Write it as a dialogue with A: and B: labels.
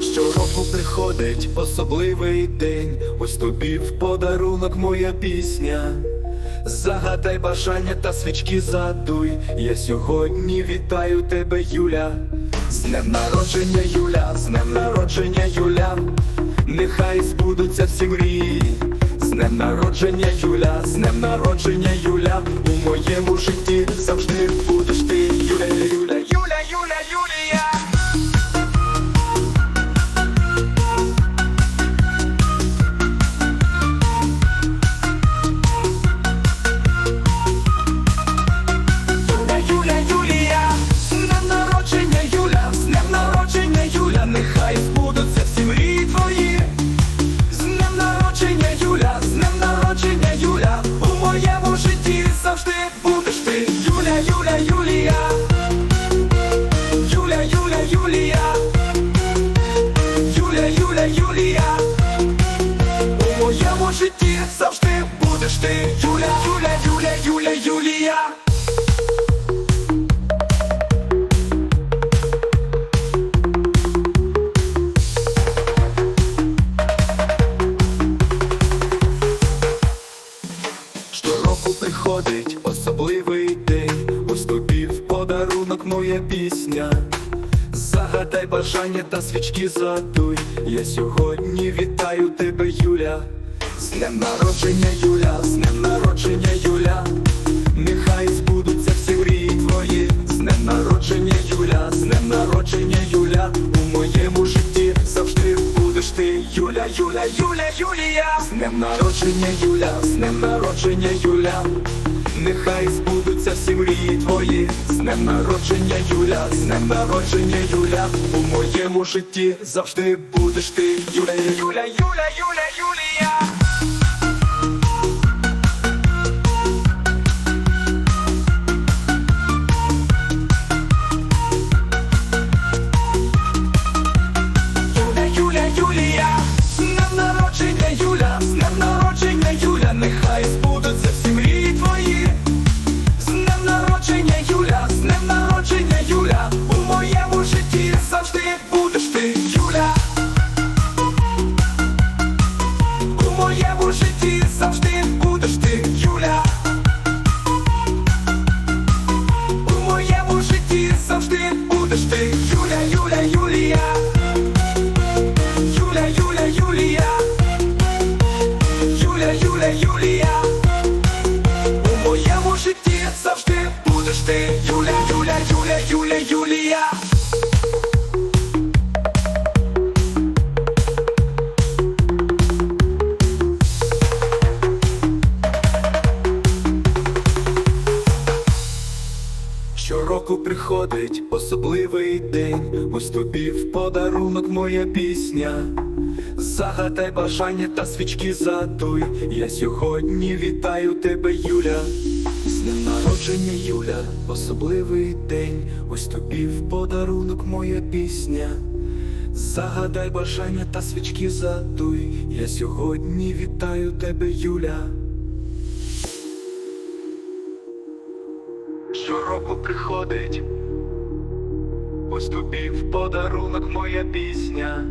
A: Щороку приходить особливий день, ось тобі в подарунок моя пісня. Загадай бажання та свічки задуй. Я сьогодні вітаю тебе, Юля. З днем народження, Юля, з днем народження, Юля. Нехай збудуться народження, Юля, з днем народження, Юля. У моєму житті завжди моєму житті завжди будеш ти. Юля, Юля, Юля, Юля, Юлія. Щороку приходить особливий день, ось в подарунок моя пісня. Загадай бажання та свічки задуй. Я сьогодні вітаю тебе, Юля. З днем народження, Юля, з днем народження, Юля. Нехай збудуться всі мрії твої. З днем народження, Юля, з днем народження, Юля. У моєму житті завжди будеш ти, Юля, Юля, Юля, Юлія. З днем народження, Юля, з днем народження, Юля. Нехай збудуться всі мрії твої. З днем народження, Юля, з днем народження, Юля. У моєму житті завжди будеш ти, Юля, Юля, Юля, Юля, Юлія. Юля, Юля, Юлія. У моєму житті завжди будеш ти. Юля, Юля, Юля, Юля, Юлія. Щороку приходить особливий день, ось тобі в подарунок моя пісня. Загадай бажання та свічки задуй. Я сьогодні вітаю тебе, Юля. З днем народження, Юля, особливий день, ось тобі в подарунок моя пісня. Загадай бажання та свічки задуй. Я сьогодні вітаю тебе, Юля. Щороку приходить, ось тобі в подарунок моя пісня.